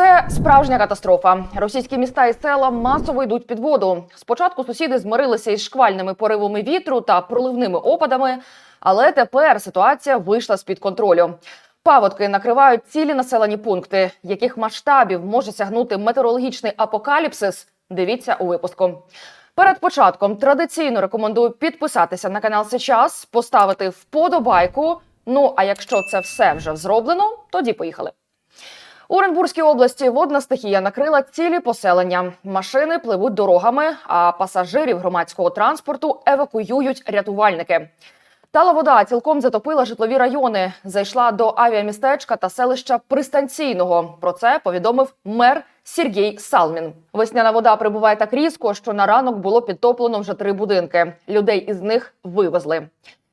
Це справжня катастрофа. Російські міста і села масово йдуть під воду. Спочатку сусіди змирилися із шквальними поривами вітру та проливними опадами, але тепер ситуація вийшла з під контролю. Паводки накривають цілі населені пункти, яких масштабів може сягнути метеорологічний апокаліпсис. Дивіться у випуску. Перед початком традиційно рекомендую підписатися на канал Сейчас, поставити вподобайку. Ну а якщо це все вже зроблено, тоді поїхали. У Оренбурзькій області водна стихія накрила цілі поселення. Машини пливуть дорогами, а пасажирів громадського транспорту евакуюють рятувальники. Тала вода цілком затопила житлові райони, зайшла до авіамістечка та селища Пристанційного. Про це повідомив мер Сергій Салмін. Весняна вода прибуває так різко, що на ранок було підтоплено вже три будинки. Людей із них вивезли.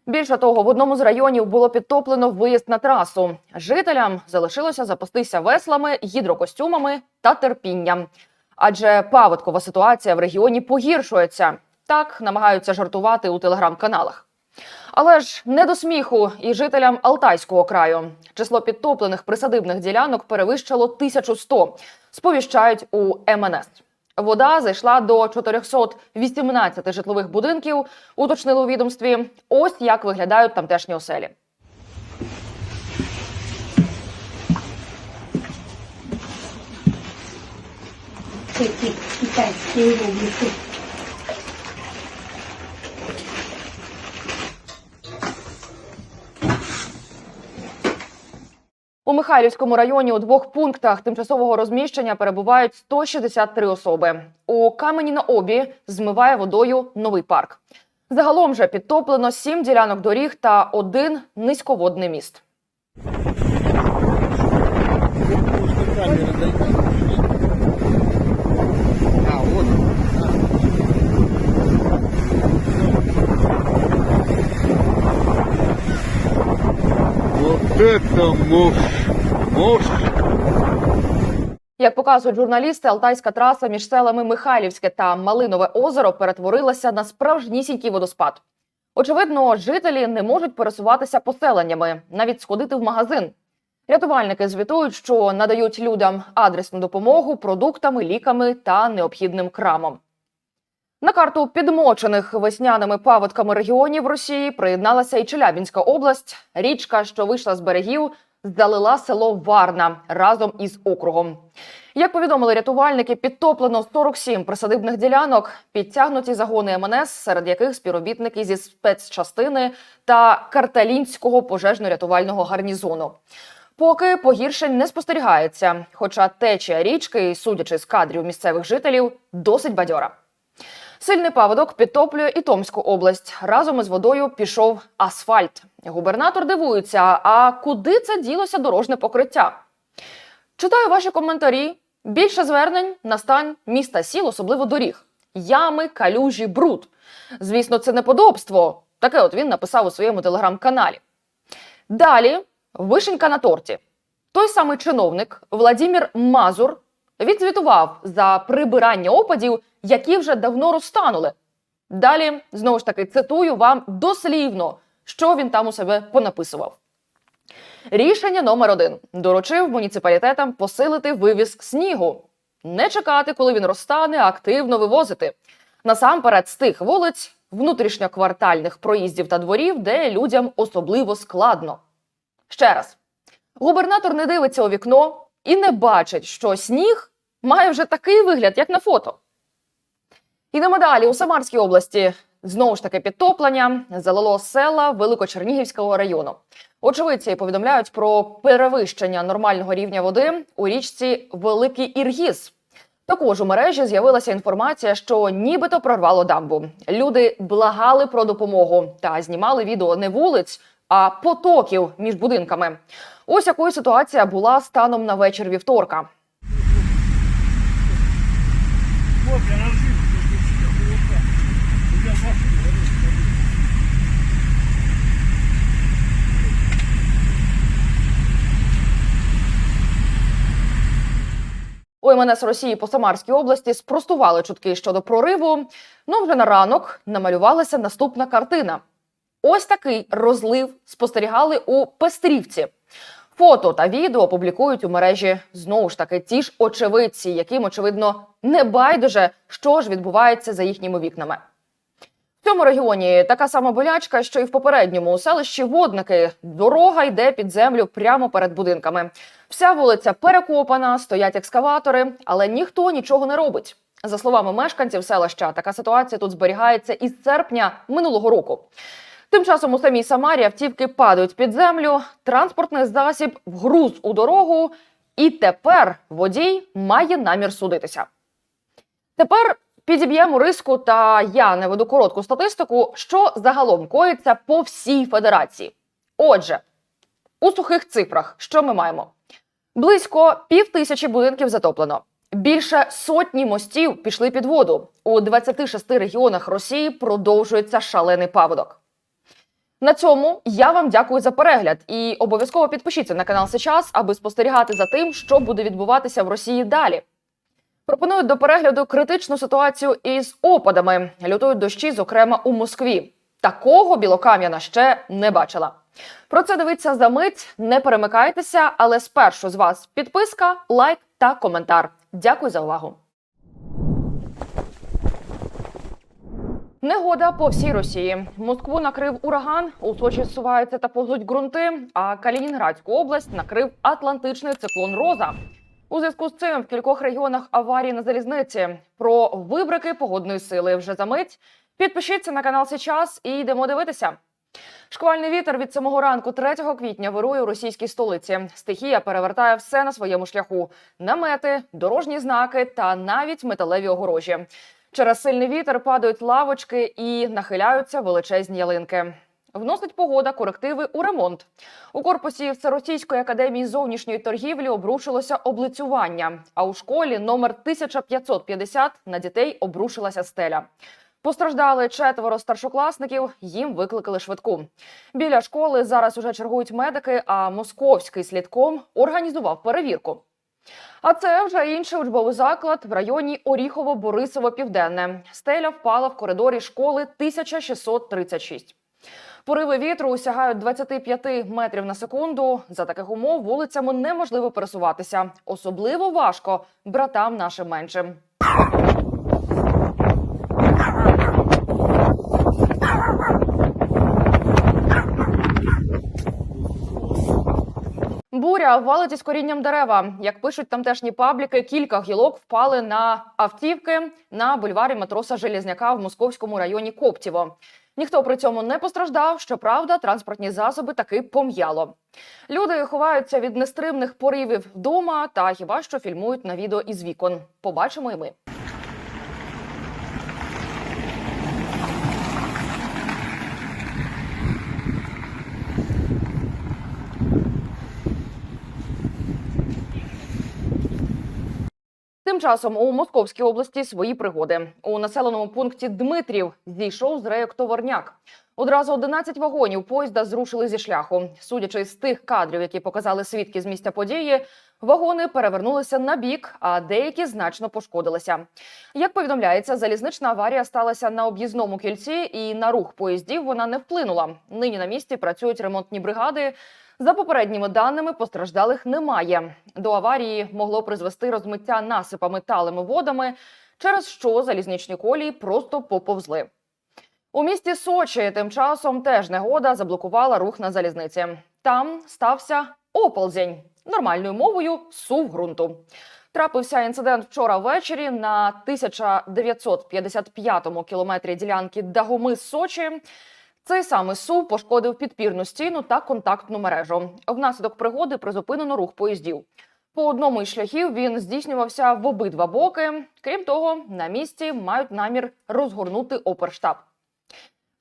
Більше того, в одному з районів було підтоплено виїзд на трасу. Жителям залишилося запастися веслами, гідрокостюмами та терпінням. Адже паводкова ситуація в регіоні погіршується. Так намагаються жартувати у телеграм-каналах. Але ж не до сміху і жителям Алтайського краю. Число підтоплених присадибних ділянок перевищило 1100, сповіщають у МНС. Вода зайшла до 418 житлових будинків, уточнили у відомстві. Ось як виглядають тамтешні оселі. Китайські китайские У Михайлівському районі у двох пунктах тимчасового розміщення перебувають 163 особи. У камені на обі змиває водою новий парк. Загалом же підтоплено сім ділянок доріг та один низьководний міст. Вот это мощь! Мощь! Як показують журналісти, Алтайська траса між селами Михайлівське та Малинове озеро перетворилася на справжнісінький водоспад. Очевидно, жителі не можуть пересуватися поселеннями, навіть сходити в магазин. Рятувальники звітують, що надають людям адресну допомогу продуктами, ліками та необхідним крамом. На карту підмочених весняними паводками регіонів Росії приєдналася і Челябінська область. Річка, що вийшла з берегів, залила село Варна разом із округом. Як повідомили рятувальники, підтоплено 47 присадибних ділянок, підтягнуті загони МНС, серед яких співробітники зі спецчастини та Карталінського пожежно-рятувального гарнізону. Поки погіршень не спостерігається, хоча течія річки, судячи з кадрів місцевих жителів, досить бадьора. Сильний паводок підтоплює і Томську область. Разом із водою пішов асфальт. Губернатор дивується, а куди це ділося дорожне покриття? Читаю ваші коментарі. Більше звернень на стан міста сіл, особливо доріг. Ями, калюжі, бруд. Звісно, це неподобство. Таке от він написав у своєму телеграм-каналі. Далі вишенька на торті. Той самий чиновник Владімір Мазур відзвітував за прибирання опадів, які вже давно розтанули. Далі, знову ж таки, цитую вам дослівно, що він там у себе понаписував. Рішення номер один доручив муніципалітетам посилити вивіз снігу, не чекати, коли він розтане, а активно вивозити. Насамперед з тих вулиць, внутрішньоквартальних проїздів та дворів, де людям особливо складно. Ще раз, губернатор не дивиться у вікно і не бачить, що сніг має вже такий вигляд, як на фото. Ідемо далі. У Самарській області знову ж таки підтоплення залило села Великочернігівського району. Очевидці повідомляють про перевищення нормального рівня води у річці Великий Іргіз. Також у мережі з'явилася інформація, що нібито прорвало дамбу. Люди благали про допомогу та знімали відео не вулиць, а потоків між будинками. Ось якою ситуація була станом на вечір вівторка. Говорю. У МНС Росії по Самарській області спростували чутки щодо прориву. Ну вже на ранок намалювалася наступна картина. Ось такий розлив спостерігали у Пестрівці. Фото та відео публікують у мережі знову ж таки ті ж очевидці, яким очевидно не байдуже, що ж відбувається за їхніми вікнами. В цьому регіоні така сама болячка, що і в попередньому у селищі водники. Дорога йде під землю прямо перед будинками. Вся вулиця перекопана, стоять екскаватори, але ніхто нічого не робить. За словами мешканців селища, така ситуація тут зберігається із серпня минулого року. Тим часом у самій Самарі автівки падають під землю, транспортний засіб вгруз у дорогу, і тепер водій має намір судитися. Тепер підіб'ємо риску, та я наведу коротку статистику, що загалом коїться по всій федерації. Отже, у сухих цифрах, що ми маємо? Близько пів тисячі будинків затоплено. Більше сотні мостів пішли під воду. У 26 регіонах Росії продовжується шалений паводок. На цьому я вам дякую за перегляд і обов'язково підпишіться на канал Сейчас, аби спостерігати за тим, що буде відбуватися в Росії далі. Пропоную до перегляду критичну ситуацію із опадами. Лютують дощі, зокрема у Москві. Такого білокам'яна ще не бачила. Про це дивіться за мить. Не перемикайтеся, але спершу з вас підписка, лайк та коментар. Дякую за увагу. Негода по всій Росії. Москву накрив ураган. У Сочі зсуваються та повзуть ґрунти. А Калінінградську область накрив Атлантичний циклон Роза. У зв'язку з цим в кількох регіонах аварії на залізниці. Про вибрики погодної сили вже за мить. Підпишіться на канал Сейчас і йдемо дивитися. Шквальний вітер від самого ранку 3 квітня вирує у російській столиці. Стихія перевертає все на своєму шляху: намети, дорожні знаки та навіть металеві огорожі. Через сильний вітер падають лавочки і нахиляються величезні ялинки. Вносить погода корективи у ремонт. У корпусі Всеросійської академії зовнішньої торгівлі обрушилося облицювання. А у школі номер 1550 на дітей обрушилася стеля. Постраждали четверо старшокласників. Їм викликали швидку. Біля школи зараз уже чергують медики. А московський слідком організував перевірку. А це вже інший учбовий заклад в районі Оріхово-Борисово Південне. Стеля впала в коридорі школи 1636. Пориви вітру сягають 25 метрів на секунду. За таких умов вулицями неможливо пересуватися. Особливо важко братам нашим меншим. Буря валить із корінням дерева. Як пишуть тамтешні пабліки, кілька гілок впали на автівки на бульварі матроса Железняка в московському районі Коптєво. Ніхто при цьому не постраждав. Щоправда, транспортні засоби таки пом'яло. Люди ховаються від нестримних поривів вдома та хіба що фільмують на відео із вікон. Побачимо і ми. Тим часом у Московській області свої пригоди. У населеному пункті Дмитрів зійшов з рейок товарняк. Одразу 11 вагонів поїзда зрушили зі шляху. Судячи з тих кадрів, які показали свідки з місця події, вагони перевернулися на бік, а деякі значно пошкодилися. Як повідомляється, залізнична аварія сталася на об'їзному кільці, і на рух поїздів вона не вплинула. Нині на місці працюють ремонтні бригади. За попередніми даними, постраждалих немає. До аварії могло призвести розмиття насипами талими водами, через що залізничні колії просто поповзли. У місті Сочі тим часом теж негода заблокувала рух на залізниці. Там стався оползень. Нормальною мовою сув ґрунту. Трапився інцидент вчора ввечері на 1955-му кілометрі ділянки Дагомис Сочі. Цей самий сув пошкодив підпірну стіну та контактну мережу. Внаслідок пригоди призупинено рух поїздів. По одному із шляхів він здійснювався в обидва боки. Крім того, на місці мають намір розгорнути оперштаб.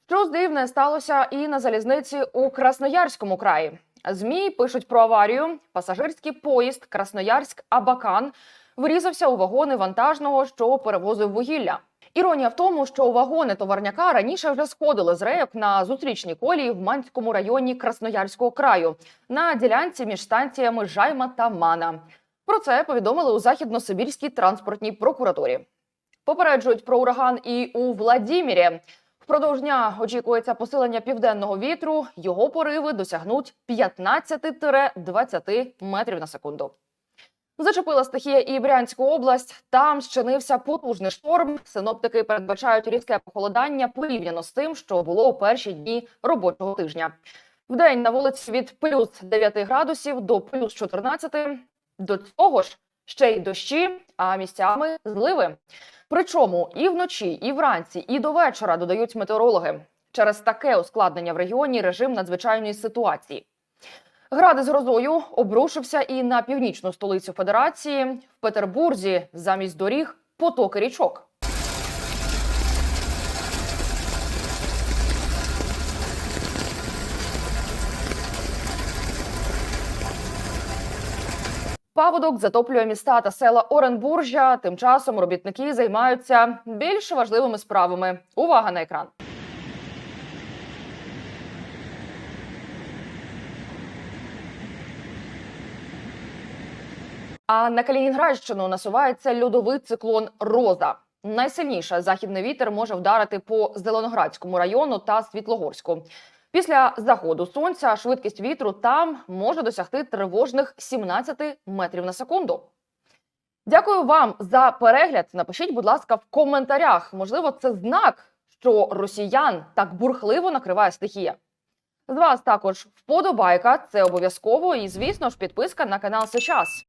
Щось дивне сталося і на залізниці у Красноярському краї. Змі пишуть про аварію. Пасажирський поїзд Красноярськ-Абакан врізався у вагони вантажного, що перевозив вугілля. Іронія в тому, що вагони товарняка раніше вже сходили з рейок на зустрічні колії в Манському районі Красноярського краю на ділянці між станціями Жайма та Мана. Про це повідомили у західно-сибірській транспортній прокуратурі. Попереджують про ураган і у Владімірі. Впродовж дня очікується посилення південного вітру. Його пориви досягнуть 15-20 метрів на секунду. Зачепила стихія і Брянську область. Там щинився потужний шторм. Синоптики передбачають різке похолодання порівняно з тим, що було у перші дні робочого тижня. Вдень на вулиці від плюс 9 градусів до плюс 14. До цього ж ще й дощі, а місцями зливи. Причому і вночі, і вранці, і до вечора додають метеорологи. Через таке ускладнення в регіоні режим надзвичайної ситуації. Гради з грозою обрушився і на північну столицю Федерації в Петербурзі замість доріг потоки річок. Паводок затоплює міста та села Оренбуржя. Тим часом робітники займаються більш важливими справами. Увага на екран. А на Калінінградщину насувається льодовий циклон Роза. Найсильніше західний вітер може вдарити по Зеленоградському району та Світлогорську. Після заходу сонця швидкість вітру там може досягти тривожних 17 метрів на секунду. Дякую вам за перегляд. Напишіть, будь ласка, в коментарях. Можливо, це знак, що росіян так бурхливо накриває стихія. З вас також вподобайка, це обов'язково, і звісно ж підписка на канал Сейчас.